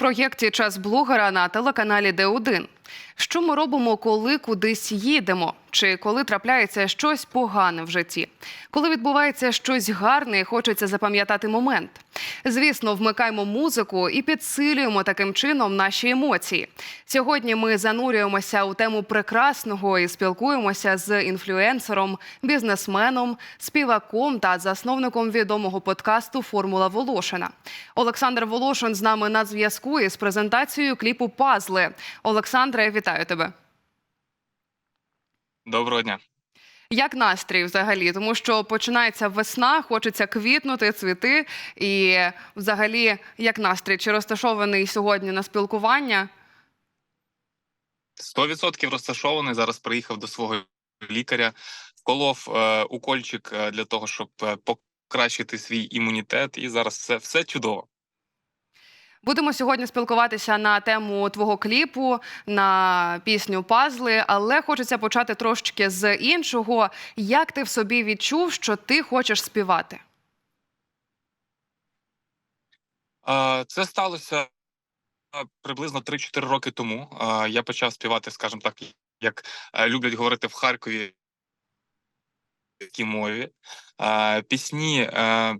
проєкті Час блогера на телеканалі Д1. Що ми робимо, коли кудись їдемо? Чи коли трапляється щось погане в житті? Коли відбувається щось гарне і хочеться запам'ятати момент? Звісно, вмикаємо музику і підсилюємо таким чином наші емоції. Сьогодні ми занурюємося у тему прекрасного і спілкуємося з інфлюенсером, бізнесменом, співаком та засновником відомого подкасту Формула Волошина. Олександр Волошин з нами на зв'язку із презентацією кліпу Пазли. Олександре, вітаю тебе. Доброго дня. Як настрій взагалі? Тому що починається весна, хочеться квітнути, цвіти. І взагалі, як настрій? Чи розташований сьогодні на спілкування? 100% розташований. Зараз приїхав до свого лікаря, вколов е, укольчик е, для того, щоб е, покращити свій імунітет. І зараз все, все чудово. Будемо сьогодні спілкуватися на тему твого кліпу, на пісню Пазли, але хочеться почати трошечки з іншого. Як ти в собі відчув, що ти хочеш співати? Це сталося приблизно 3-4 роки тому. Я почав співати, скажімо так, як е, люблять говорити в Харкові. Мові пісні, е,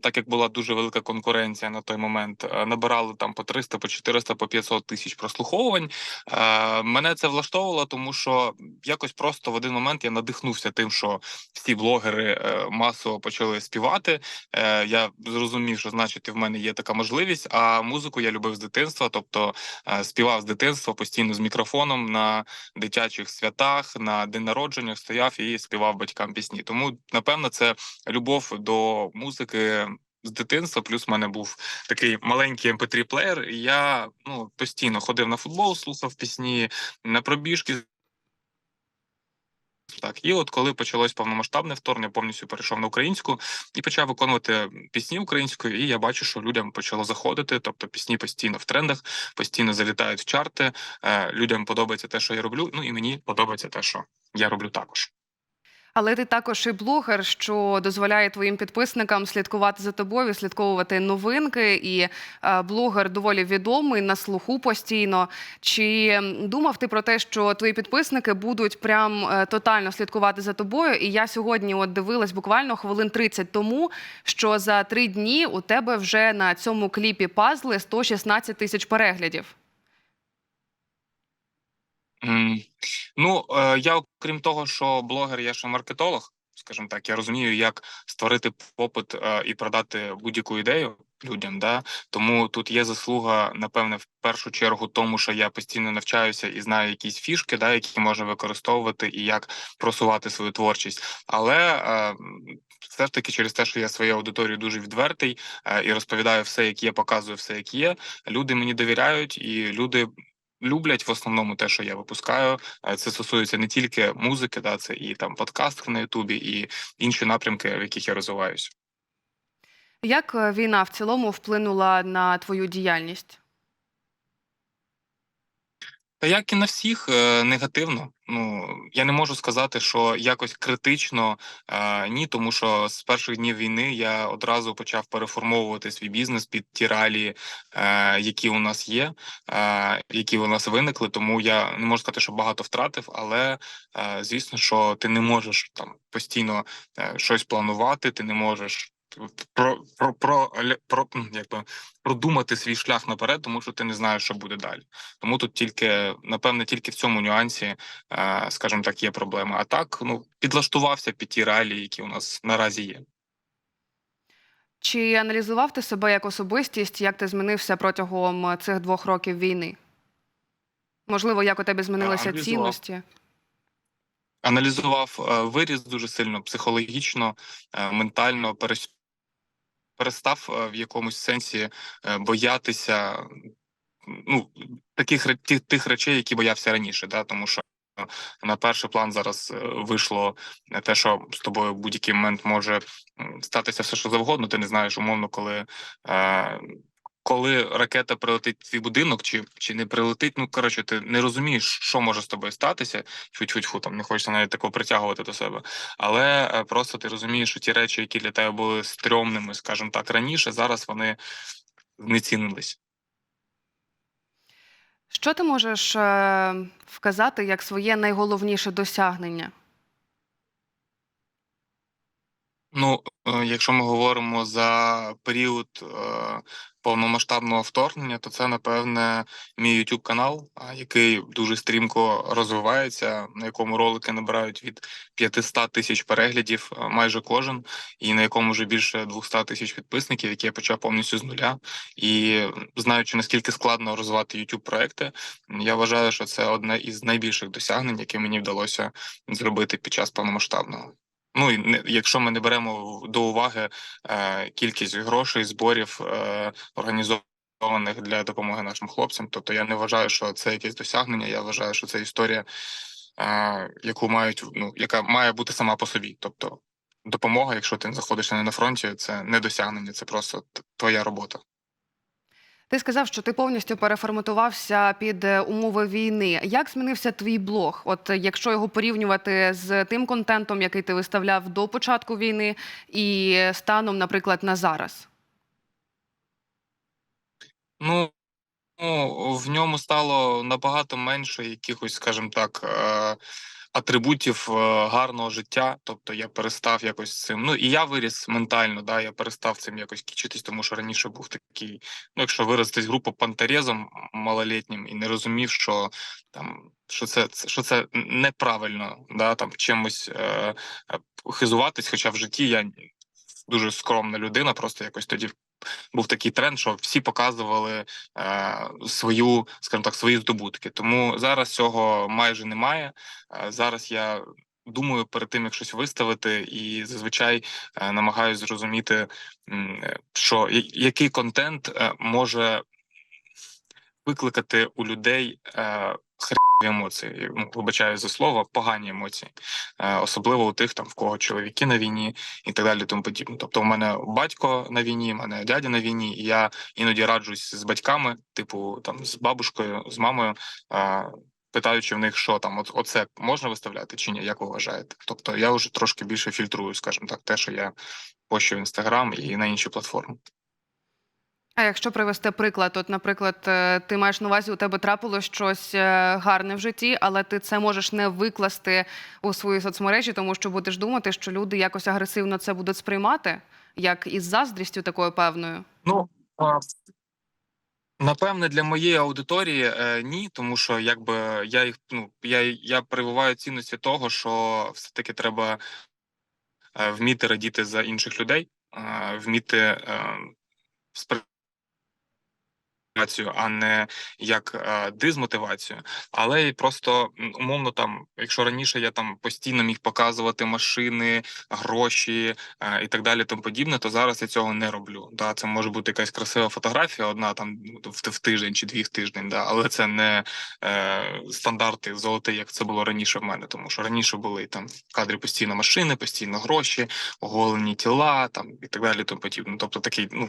так як була дуже велика конкуренція на той момент, е, набирали там по 300, по 400, по 500 тисяч прослуховувань. Е, Мене це влаштовувало, тому що якось просто в один момент я надихнувся тим, що всі блогери масово почали співати. Я зрозумів, що значить в мене є така можливість. А музику я любив з дитинства, тобто співав з дитинства постійно з мікрофоном на дитячих святах, на день народження стояв і співав батькам пісні. Тому напевно, це любов до музики. З дитинства, плюс в мене був такий маленький mp3 плеєр, і я ну постійно ходив на футбол, слухав пісні на пробіжки. Так, і от коли почалось повномасштабне вторгнення, повністю перейшов на українську і почав виконувати пісні українською. І я бачу, що людям почало заходити. Тобто пісні постійно в трендах, постійно залітають в чарти. Е, людям подобається те, що я роблю. Ну і мені подобається те, що я роблю також. Але ти також і блогер, що дозволяє твоїм підписникам слідкувати за тобою, слідковувати новинки. І е, блогер доволі відомий на слуху постійно. Чи думав ти про те, що твої підписники будуть прям е, тотально слідкувати за тобою? І я сьогодні от дивилась буквально хвилин 30 тому, що за три дні у тебе вже на цьому кліпі пазли 116 тисяч переглядів. Ну, е, я, окрім того, що блогер, я ще маркетолог, скажімо так, я розумію, як створити попит е, і продати будь-яку ідею людям. Да? Тому тут є заслуга, напевне, в першу чергу, тому що я постійно навчаюся і знаю якісь фішки, да, які можна використовувати і як просувати свою творчість. Але е, все ж таки, через те, що я своєю аудиторією дуже відвертий і розповідаю все, як є, показую все, як є. Люди мені довіряють, і люди люблять в основному те, що я випускаю. Е, Це стосується не тільки музики, да, це і там подкаст на Ютубі, і інші напрямки, в яких я розвиваюся. Як е, війна в цілому вплинула на твою діяльність? Та як і на всіх е, негативно. Ну я не можу сказати, що якось критично е, ні, тому що з перших днів війни я одразу почав переформовувати свій бізнес під ті реалії, е, які у нас є, е, які у нас виникли. Тому я не можу сказати, що багато втратив, але е, звісно, що ти не можеш там постійно е, щось планувати, ти не можеш. Про про про, про якби продумати свій шлях наперед, тому що ти не знаєш, що буде далі. Тому тут тільки напевне, тільки в цьому нюансі, е, скажімо так, є проблема. А так, ну підлаштувався під ті реалії, які у нас наразі є. Чи аналізував ти себе як особистість, як ти змінився протягом е, цих двох років війни? Можливо, як у тебе змінилися цінності? Аналізував е, виріс дуже сильно психологічно, ментально. Перестав е, в якомусь сенсі е, боятися ну таких тих, тих речей, які боявся раніше, да, тому що. На перший план зараз е, вийшло те, що з тобою в будь-який момент може статися все, що завгодно. Ти не знаєш умовно, коли коли ракета прилетить в твій будинок, чи чи не прилетить. Ну коротше, ти не розумієш, що може з тобою статися. Фу-фу-фу, там не хочеться навіть такого притягувати до себе. Але е, просто ти розумієш, що ті речі, які для тебе були стрьомними, скажімо так, раніше, зараз вони знецінились. Що ти можеш е, вказати як своє найголовніше досягнення? Ну, е, якщо ми говоримо за період повномасштабного вторгнення, то це напевне мій YouTube канал, який дуже стрімко розвивається, на якому ролики набирають від 500 тисяч переглядів майже кожен, і на якому вже більше 200 тисяч підписників, які я почав повністю з нуля. І знаючи наскільки складно розвивати YouTube проекти, я вважаю, що це одне із найбільших досягнень, яке мені вдалося зробити під час повномасштабного. Ну і якщо ми не беремо до уваги е, кількість грошей, зборів е, організованих для допомоги нашим хлопцям, тобто я не вважаю, що це якесь досягнення. Я вважаю, що це історія, е, яку мають ну яка має бути сама по собі. Тобто, допомога, якщо ти знаходишся не на фронті, це не досягнення, це просто твоя робота. Ти сказав, що ти повністю переформатувався під е, умови війни. Як змінився твій блог? От е, якщо його порівнювати з тим контентом, який ти виставляв до початку війни, і станом, наприклад, на зараз? Ну, ну, в ньому стало набагато менше якихось, скажімо так, е, атрибутів е, гарного життя. Тобто я перестав якось цим. Ну і я виріс ментально, да, я перестав цим якось кічитись, тому що раніше був такий. Ну, якщо виростись група пантерезом малолітнім і не розумів, що там що це, що це неправильно, да, там чимось е, е, хизуватись, хоча в житті я дуже скромна людина, просто якось тоді був такий тренд, що всі показували е, свою, скажімо так, свої здобутки. Тому зараз цього майже немає. Е, зараз я думаю перед тим, як щось виставити, і зазвичай е, намагаюся зрозуміти, е, що який контент може викликати у людей е, хренові емоції. Ну, вибачаю за слово, погані емоції, е, особливо у тих, там в кого чоловіки на війні і так далі. Тому подібне. Тобто, у мене батько на війні, у мене дядя на війні, і я іноді раджусь з батьками, типу там з бабушкою, з мамою. Е, Питаючи в них, що там, от оце можна виставляти чи ні, як ви вважаєте? Тобто я вже трошки більше фільтрую, скажімо так, те, що я пощу в інстаграм і на інші платформи. А якщо привести приклад, от, наприклад, е, ти маєш на увазі, у тебе трапилось щось е, гарне в житті, але ти це можеш не викласти у свої соцмережі, тому що будеш думати, що люди якось агресивно це будуть сприймати, як із заздрістю такою певною. Ну напевне, для моєї аудиторії е, ні, тому що якби я їх ну я, я прививаю цінності того, що все-таки треба е, вміти радіти за інших людей, вміти е, сприймати, а не як е, дизмотивацію. Але й просто умовно там, якщо раніше я там постійно міг показувати машини, гроші е, і так далі, тому подібне, то зараз я цього не роблю. Да, це може бути якась красива фотографія, одна там в, в тиждень чи дві в тиждень, да, але це не е, стандарти золоті, як це було раніше в мене. Тому що раніше були там в кадрі постійно машини, постійно гроші, оголені тіла, там і так далі, тому подібне. Тобто такий ну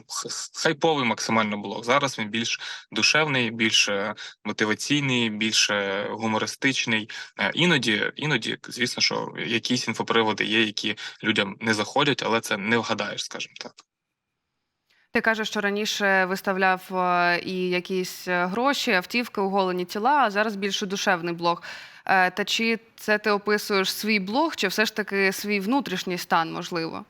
хайповий максимально блог. Зараз він більш душевний, більш е, мотиваційний, більш е, гумористичний. Е, Іноді, іноді, звісно, що якісь інфоприводи є, які людям не заходять, але це не вгадаєш, скажімо так. Ти кажеш, що раніше виставляв і якісь гроші, автівки, оголені тіла, а зараз більше душевний блог. Та чи це ти описуєш свій блог, чи все ж таки свій внутрішній стан, можливо?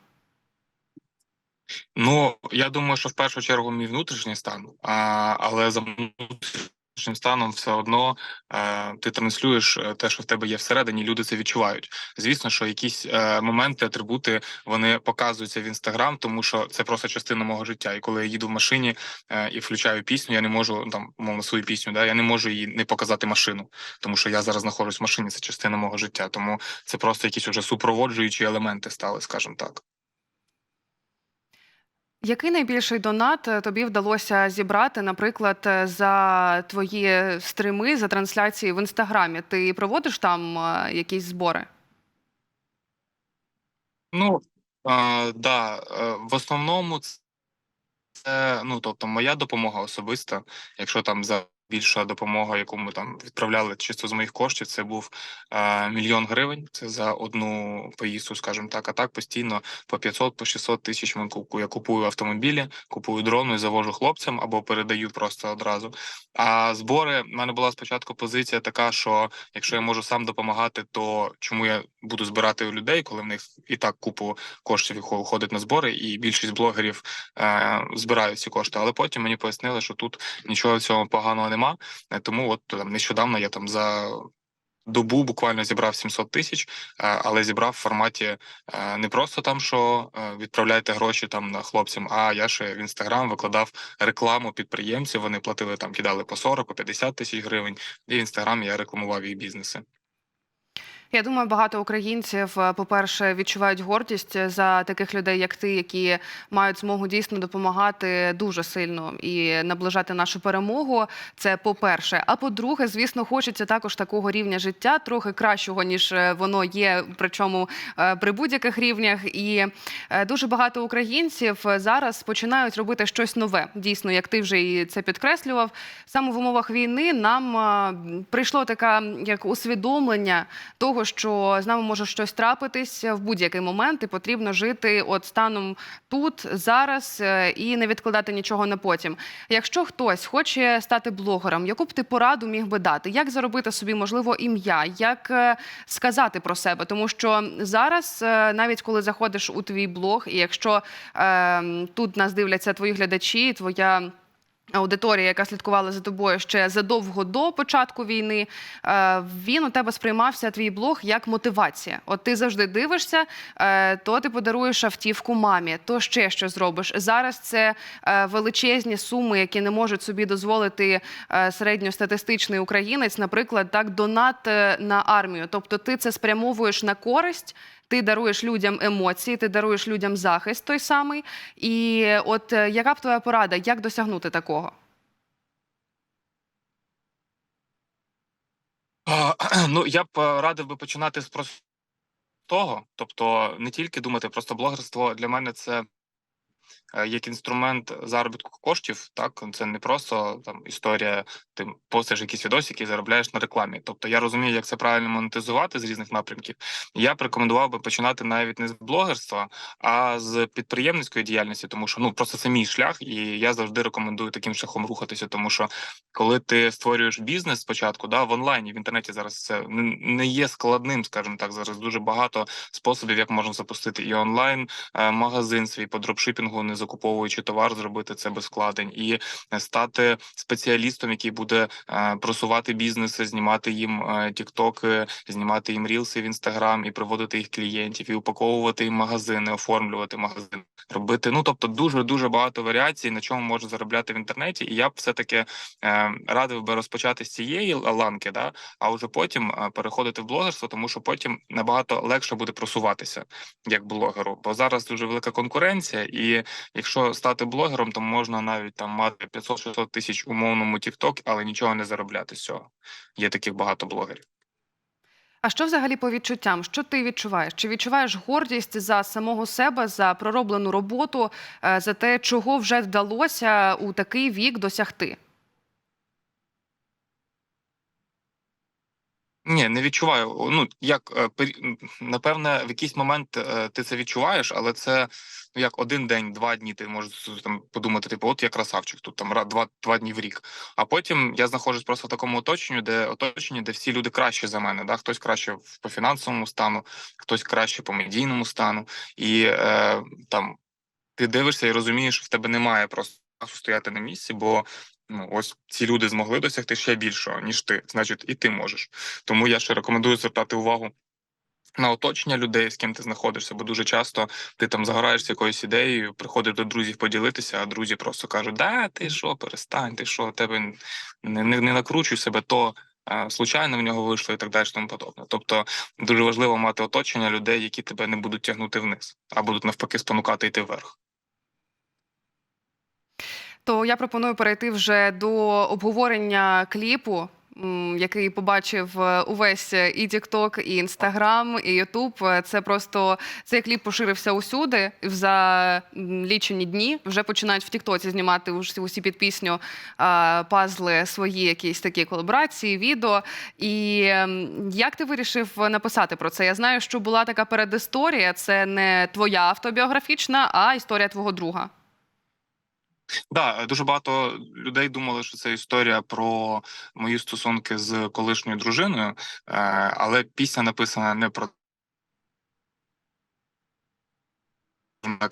Ну я думаю, що в першу чергу мій внутрішній стан, а, але за внутрішнім станом все одно е, ти транслюєш е, те, що в тебе є всередині, люди це відчувають. Звісно, що якісь е, моменти, атрибути вони показуються в інстаграм, тому що це просто частина мого життя. І коли я їду в машині е, і включаю пісню, я не можу там умовно свою пісню, да я не можу її не показати машину, тому що я зараз знаходжусь в машині. Це частина мого життя. Тому це просто якісь уже супроводжуючі елементи стали, скажімо так. Який найбільший донат е, тобі вдалося зібрати, наприклад, е, за твої стрими, за трансляції в інстаграмі? Ти проводиш там е, якісь збори? Ну так, да, в основному це ну тобто моя допомога особиста. Якщо там за Більша допомога, яку ми там відправляли чисто з моїх коштів, це був е, мільйон гривень. Це за одну поїздку, скажімо так. А так постійно по 500, по 600 тисяч ми купую. Я купую автомобілі, купую дрони, завожу хлопцям або передаю просто одразу. А збори в мене була спочатку позиція така, що якщо я можу сам допомагати, то чому я буду збирати у людей, коли в них і так купу коштів уходить на збори, і більшість блогерів е, збирають ці кошти. Але потім мені пояснили, що тут нічого цього поганого нема. Е, Тому от нещодавно я там за добу буквально зібрав 700 тисяч, е, але зібрав в форматі е, не просто там, що відправляєте гроші там на хлопцям, а я ще в інстаграм викладав рекламу підприємців. Вони платили там, кидали по 40, по 50 тисяч гривень. І в інстаграм я рекламував їх бізнеси. Я думаю, багато українців, е, по-перше, відчувають гордість за таких людей, як ти, які мають змогу дійсно допомагати дуже сильно і наближати нашу перемогу. Це по-перше. А по-друге, звісно, хочеться також такого рівня життя, трохи кращого ніж е, воно є, причому е, при будь-яких рівнях. І дуже багато українців зараз починають робити щось нове. Дійсно, як ти вже і це підкреслював. Саме в умовах війни нам прийшло таке як усвідомлення того, що з нами може щось трапитись в будь-який момент, і потрібно жити от станом тут, зараз е, і не відкладати нічого на потім. Якщо хтось хоче стати блогером, яку б ти пораду міг би дати? Як заробити собі можливо ім'я? Як е, сказати про себе? Тому що зараз, е, навіть коли заходиш у твій блог, і якщо е, тут нас дивляться твої глядачі, твоя. Аудиторія, яка слідкувала за тобою ще задовго до початку війни, е, він у тебе сприймався твій блог як мотивація. От ти завжди дивишся, е, то ти подаруєш автівку мамі, то ще що зробиш. Зараз це е, величезні суми, які не можуть собі дозволити середньостатистичний українець, наприклад, так донат на армію. Тобто, ти це спрямовуєш на користь. Ти даруєш людям емоції, ти даруєш людям захист той самий. І от е, яка б твоя порада, як досягнути такого? Ну, я б е, радив би починати з простого, тобто не тільки думати, просто блогерство для мене це як інструмент заробітку коштів. Так, це не просто там історія. Ти постиш якісь відосики і заробляєш на рекламі. Тобто я розумію, як це правильно монетизувати з різних напрямків. Я б рекомендував би починати навіть не з блогерства, а з підприємницької діяльності, тому що ну просто це мій шлях, і я завжди рекомендую таким шляхом рухатися. Тому що коли ти створюєш бізнес спочатку, да в онлайні в інтернеті зараз це не не є складним, скажімо так. Зараз дуже багато способів, як можна запустити і онлайн е, магазин свій по дропшипінгу, не закуповуючи товар, зробити це без вкладень, і е, стати спеціалістом, який буде е, просувати бізнеси, знімати їм е, тіктоки, знімати їм рілси в інстаграм і приводити їх клієнтів, і упаковувати їм магазини, оформлювати магазин, робити. Ну тобто, дуже дуже багато варіацій, на чому можна заробляти в інтернеті. І я б все таки радив би розпочати з цієї ланки, да, а вже потім переходити в блогерство, тому що потім набагато легше буде просуватися як блогеру. Бо зараз дуже велика конкуренція, і якщо стати блогером, то можна навіть там мати 500-600 тисяч умовному TikTok, але нічого не заробляти з цього. Є таких багато блогерів. А що взагалі по відчуттям? Що ти відчуваєш? Чи відчуваєш гордість за самого себе, за пророблену роботу, е, за те, чого вже вдалося у такий вік досягти? Ні, не відчуваю. Ну як е, напевне, в якийсь момент е, ти це відчуваєш, але це ну як один день, два дні. Ти можеш там подумати, типу, от я красавчик, тут там два, два дні в рік. А потім я знаходжусь просто в такому оточенні, де оточенні, де всі люди краще за мене. Да? Хтось краще по фінансовому стану, хтось краще по медійному стану, і е, там ти дивишся і розумієш, що в тебе немає просто стояти на місці, бо ну ось ці люди змогли досягти ще більшого, ніж ти. Значить, і ти можеш. Тому я ще рекомендую звертати увагу. На оточення людей, з ким ти знаходишся, бо дуже часто ти там загораєшся якоюсь ідеєю, приходиш до друзів поділитися, а друзі просто кажуть: Да, ти що, перестань, ти що, тебе не, не, не накручуй себе, то е, случайно в нього вийшло і так далі, тому подобне. Тобто дуже важливо мати оточення людей, які тебе не будуть тягнути вниз, а будуть навпаки спонукати йти вверх. То я пропоную перейти вже до обговорення кліпу. який побачив е, увесь е, і TikTok, і Instagram, і YouTube. Е, Це просто цей кліп поширився усюди. За лічені дні вже починають в Тіктоці знімати усі, під пісню пазли свої якісь такі колаборації, відео. І як ти вирішив написати про це? Я знаю, що була така передісторія. Це не твоя автобіографічна, а історія твого друга. Да, дуже багато людей думали, що це історія про мої стосунки з колишньою дружиною, е, але пісня написана не про так.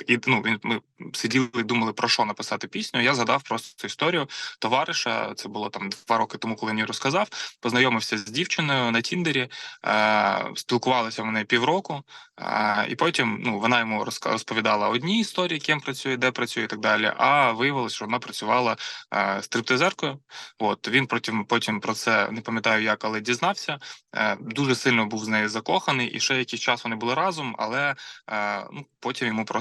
І ну ми сиділи і думали про що написати пісню. Я згадав просто цю історію товариша. Це було там два роки тому, коли мені розказав. Познайомився з дівчиною на Тіндері, е, спілкувалися вони півроку, е, і потім ну вона йому розповідала одні історії, ким працює, де працює, і так далі. А виявилось, що вона працювала е, стриптизеркою. От він потім потім про це не пам'ятаю як, але дізнався. Е, дуже сильно був з нею закоханий, і ще якийсь час вони були разом, але е, ну потім йому просто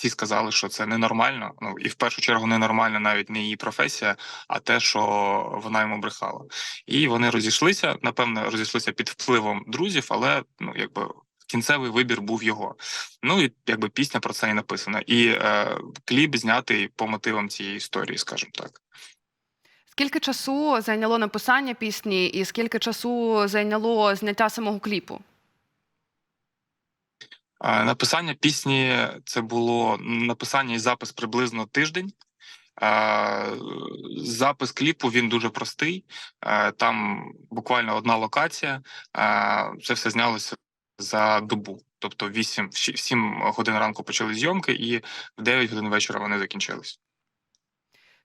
всі сказали, що це ненормально. Ну і в першу чергу ненормально навіть не її професія, а те, що вона йому брехала. І вони розійшлися. Напевно, розійшлися під впливом друзів, але ну якби. Кінцевий вибір був його. Ну і якби пісня про це і написана. І е, кліп знятий по мотивам цієї історії, скажімо так. Скільки часу зайняло написання пісні, і скільки часу зайняло зняття самого кліпу? Написання пісні це було написання і запис приблизно тиждень. Запис кліпу він дуже простий. Там буквально одна локація. Це все знялося за добу. Тобто 8, в 7 годин ранку почали зйомки, і в 9 годин вечора вони закінчились.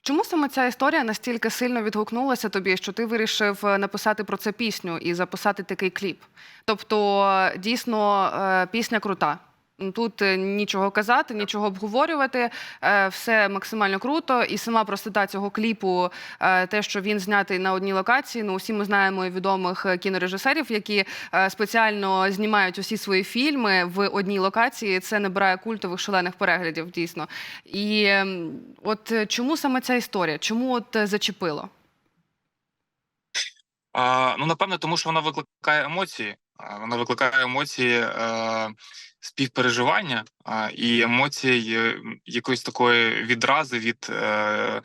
Чому саме ця історія настільки сильно відгукнулася тобі, що ти вирішив е, написати про це пісню і записати такий кліп? Тобто, дійсно, е, пісня крута. Тут е, нічого казати, нічого обговорювати, е, все максимально круто. І сама простота цього кліпу, е, те, що він знятий на одній локації. Ну, усі ми знаємо відомих кінорежисерів, які спеціально знімають усі свої фільми в одній локації. Це набирає культових шалених переглядів, дійсно. І от чому саме ця історія? Чому от зачепило? А, ну, напевне, тому що вона викликає емоції. Вона викликає емоції е, співпереживання і емоції якоїсь такої відрази від е,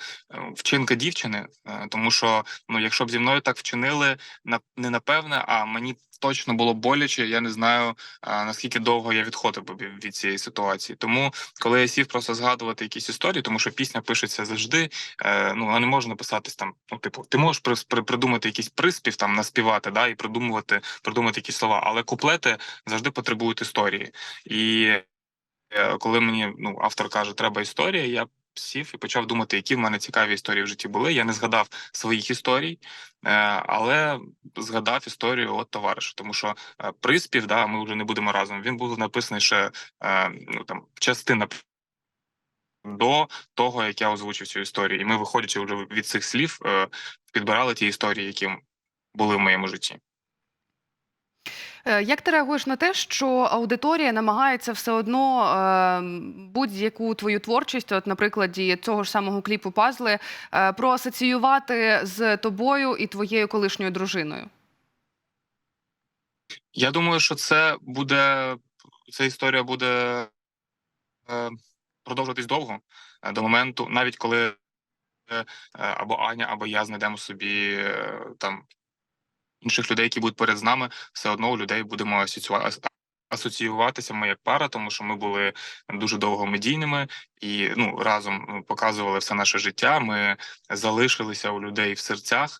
вчинка дівчини. Е, тому що ну, якщо б зі мною так вчинили, на не напевне, а мені точно було боляче. Я не знаю наскільки довго я відходив би від цієї ситуації. Тому, коли я сів просто згадувати якісь історії, тому що пісня пишеться завжди. Е, ну вона не може написатись там. Ну, типу, ти можеш при, придумати якийсь приспів, там наспівати, да, і придумувати, придумати якісь слова, але куплети завжди потребують історії. І е, коли мені ну автор каже, треба історія, я сів і почав думати, які в мене цікаві історії в житті були. Я не згадав своїх історій, е, але згадав історію от товариша, тому що е, приспів, да, ми вже не будемо разом. Він був написаний ще е, ну там частина до того, як я озвучив цю історію, і ми, виходячи вже від цих слів, підбирали ті історії, які були в моєму житті. Е, Як ти реагуєш на те, що аудиторія намагається все одно е, будь-яку твою творчість, от на прикладі цього ж самого кліпу пазли, е, проасоціювати з тобою і твоєю колишньою дружиною? Я думаю, що це буде ця історія буде е, продовжуватись довго до моменту, навіть коли або Аня, або я знайдемо собі там інших людей, які будуть поряд з нами, все одно у людей будемо асоціюва- асоціюватися ми як пара, тому що ми були дуже довго медійними і ну разом ну, показували все наше життя. Ми залишилися у людей в серцях.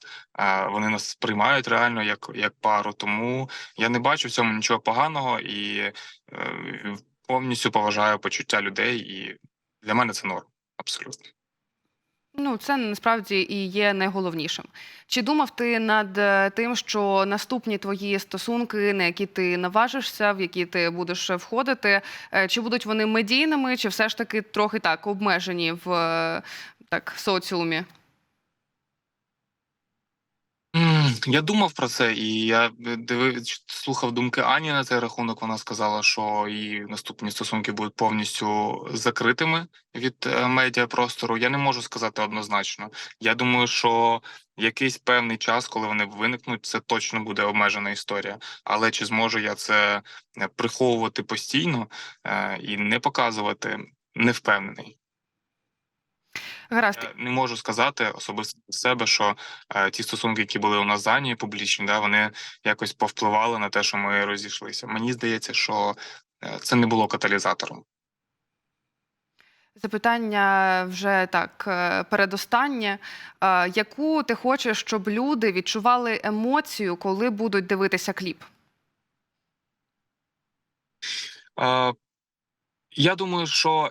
Вони нас сприймають реально як, як пару. Тому я не бачу в цьому нічого поганого і е, повністю поважаю почуття людей. І для мене це норм. Абсолютно. Ну, це насправді і є найголовнішим. Чи думав ти над е, тим, що наступні твої стосунки, на які ти наважишся, в які ти будеш входити, е, чи будуть вони медійними, чи все ж таки трохи так обмежені в е, так соціумі? Я думав про це, і я дивив, слухав думки Ані на цей рахунок. Вона сказала, що її наступні стосунки будуть повністю закритими від е, медіапростору. Я не можу сказати однозначно. Я думаю, що якийсь певний час, коли вони виникнуть, це точно буде обмежена історія. Але чи зможу я це е, приховувати постійно е, і не показувати, не впевнений. Гаразд. Я не можу сказати особисто з себе, що е, ті стосунки, які були у нас за Анією публічні, да, вони якось повпливали на те, що ми розійшлися. Мені здається, що е, це не було каталізатором. Запитання вже так е, передостаннє. Е, Яку ти хочеш, щоб люди відчували емоцію, коли будуть дивитися кліп? Е, я думаю, що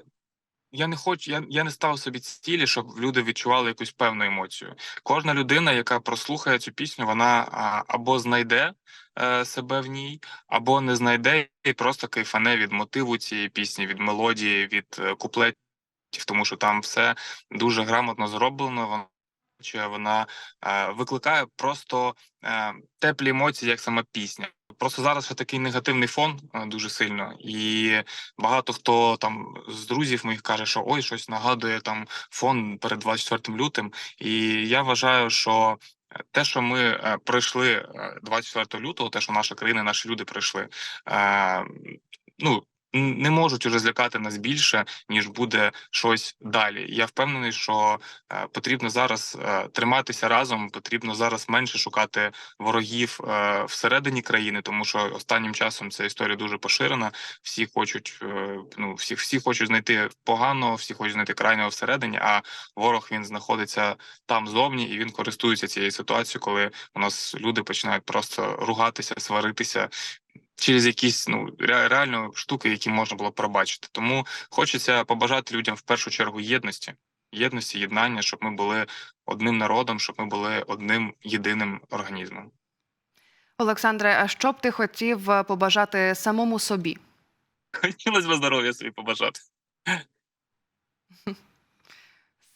я не хочу, я, я не ставив собі цілі, щоб люди відчували якусь певну емоцію. Кожна людина, яка прослухає цю пісню, вона а, або знайде е, себе в ній, або не знайде і просто кайфане від мотиву цієї пісні, від мелодії, від е, куплетів, тому що там все дуже грамотно зроблено. Вона вона е, викликає просто е, теплі емоції, як сама пісня. Просто зараз ще такий негативний фон е, дуже сильно, і багато хто там з друзів моїх каже, що ой, щось нагадує там фон перед 24 лютим. І я вважаю, що е, те, що ми е, пройшли е, 24 лютого, те, що наша країна, наші люди пройшли, ну. Не можуть уже злякати нас більше, ніж буде щось далі. Я впевнений, що е, потрібно зараз е, триматися разом, потрібно зараз менше шукати ворогів е, всередині країни, тому що останнім часом ця історія дуже поширена. Всі хочуть, ну всі, всі хочуть знайти поганого, всі хочуть знайти крайнього всередині. А ворог він знаходиться там зовні, і він користується цією ситуацією, коли у нас люди починають просто ругатися, сваритися. Через якісь ну реально штуки, які можна було пробачити, тому хочеться побажати людям в першу чергу єдності, єдності, єднання, щоб ми були одним народом, щоб ми були одним єдиним організмом. Олександре, а що б ти хотів е, побажати самому собі? Хотілося б здоров'я собі побажати.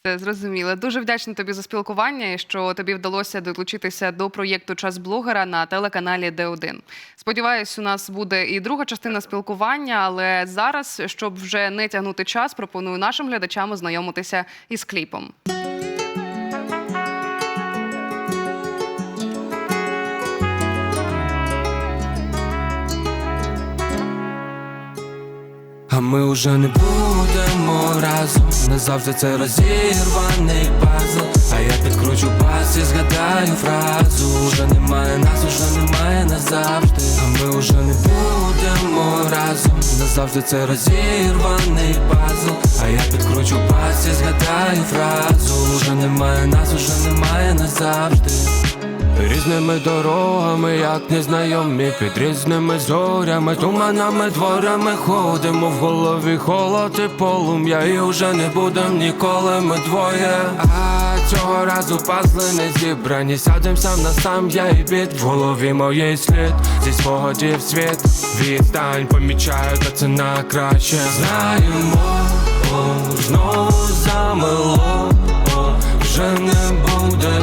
Зрозуміло. Дуже вдячна тобі за спілкування і що тобі вдалося долучитися до проєкту Час блогера на телеканалі Д1. Сподіваюсь, у нас буде і друга частина спілкування, але зараз, щоб вже не тягнути час, пропоную нашим глядачам ознайомитися із кліпом. А ми уже не будемо разом. Назавжди це розірваний пазл. А я підкручу бас і згадаю фразу. Уже немає нас, уже немає назавжди. А ми уже не будемо разом. Назавжди це розірваний пазл. А я підкручу бас і згадаю фразу. Уже немає нас, уже немає назавжди Різними дорогами, як незнайомі, під різними зорями, туманами, дворами ходимо в голові холод і полум'я, і вже не будем ніколи ми двоє. А цього разу пазли не зібрані, сядем сам на сам, я і біт в голові моєї слід зі спогадів світ відстань, помічаю, та це на краще. Знаємо, о, знову замило, о, вже не буде.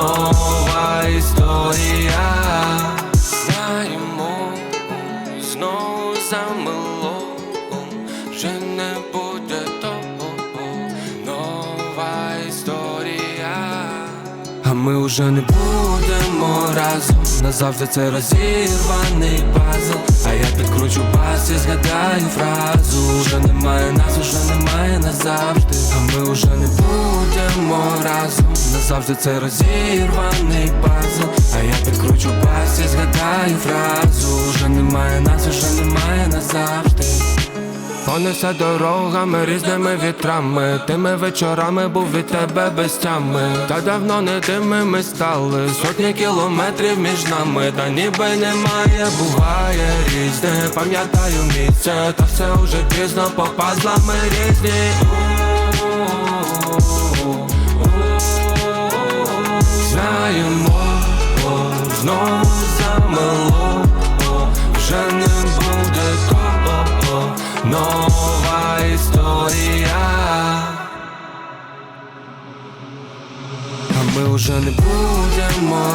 Нова історія. Знаємо, знову замило. Вже не буде того. Нова історія. А ми уже не будемо разом Назавжди це розірваний пазл. А я підкручу бас і згадаю фразу. Уже немає нас, уже немає назавжди. А ми уже не будемо разом. Назавжди це розірваний пазл. А я підкручу бас і згадаю фразу. Уже немає нас, уже немає назавжди Понесе дорогами різними вітрами, тими вечорами був від тебе без тями. Та давно не тими ми стали, сотні кілометрів між нами, та ніби немає, буває різне. Пам'ятаю місце, та все уже пізно по пазлами різні. Знаємо, знову замило, о, вже не нова історія. А ми вже не будемо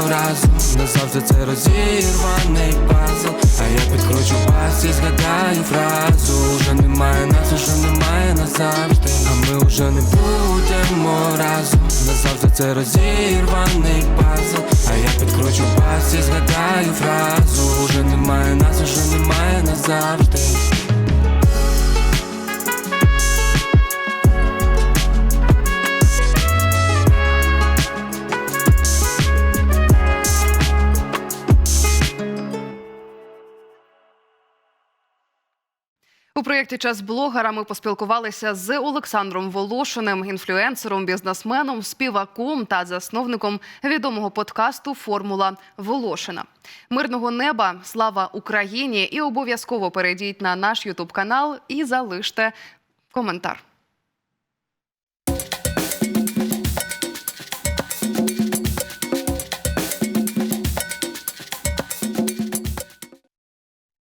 завжди це розірваний пазл. А я підкручу бас і згадаю фразу. Уже немає нас, уже немає назавжди. А ми вже не будемо разом. Назавжди це розірваний пазл. А я підкручу бас і згадаю фразу. Уже немає нас, уже немає назавжди проєкті Час блогера ми поспілкувалися з Олександром Волошиним, інфлюенсером, бізнесменом, співаком та засновником відомого подкасту Формула Волошина. Мирного неба, слава Україні! І обов'язково перейдіть на наш Ютуб канал і залиште коментар.